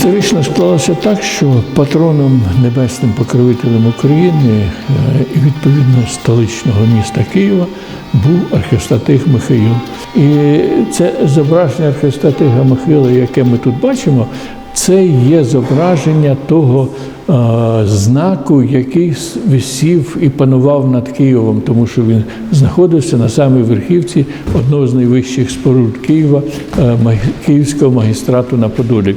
Історично склалося так, що патроном небесним покровителем України е, і відповідно столичного міста Києва був архістатих Михаїл. І це зображення архістатига Михаїла, яке ми тут бачимо, це є зображення того е, знаку, який висів і панував над Києвом, тому що він знаходився на самій верхівці одного з найвищих споруд Києва, е, Київського магістрату на Подолі.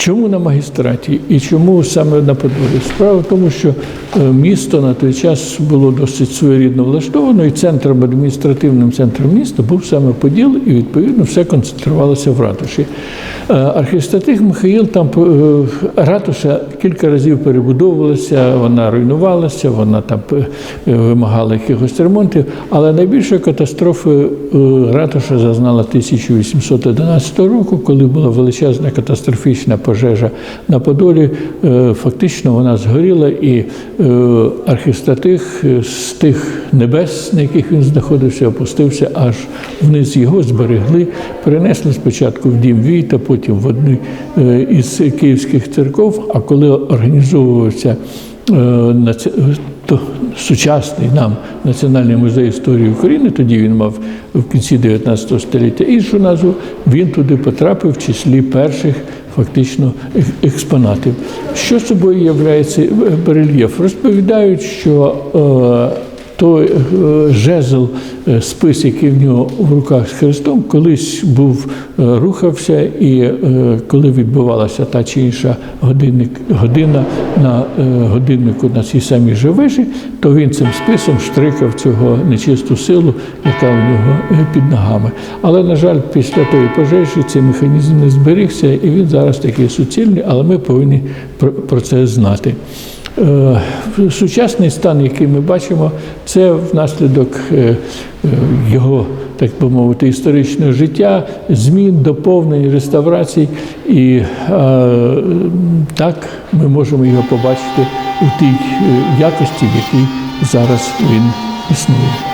Чому на магістраті і чому саме на Подолі? Справа в тому, що е, місто на той час було досить своєрідно влаштовано, і центром адміністративним центром міста був саме Поділ, і відповідно все концентрувалося в ратуші. Е, Архістатих Михаїл там е, ратуша кілька разів перебудовувалася, вона руйнувалася, вона там вимагала якихось ремонтів, але найбільшої катастрофи ратуша зазнала 1811 року, коли була величезна катастрофічна пожежа на Подолі. Е, Фактично вона згоріла, і е, архістатих е, з тих небес, на яких він знаходився, опустився аж вниз. Його зберегли, перенесли спочатку в дім Війта, потім в одну із київських церков. А коли організовувався то сучасний нам Національний музей історії України, тоді він мав в кінці 19 століття іншу назву, він туди потрапив в числі перших фактично ек- експонатів. Що собою являється е, барельєф? Розповідають, що е, той е, жезл, е, спис, який в нього в руках з хрестом, колись був е, рухався, і коли відбувалася та чи інша годинник, година на годиннику на цій самій же вежі, то він цим списом штрикав цього нечисту силу, яка у нього під ногами. Але, на жаль, після тої пожежі цей механізм не зберігся, і він зараз такий суцільний, але ми повинні про- це знати. Сучасний стан, який ми бачимо, це внаслідок е, е, його, так би мовити, історичного життя, змін, доповнень, реставрацій. І е, так ми можемо його побачити у тій якості, в якій зараз він існує.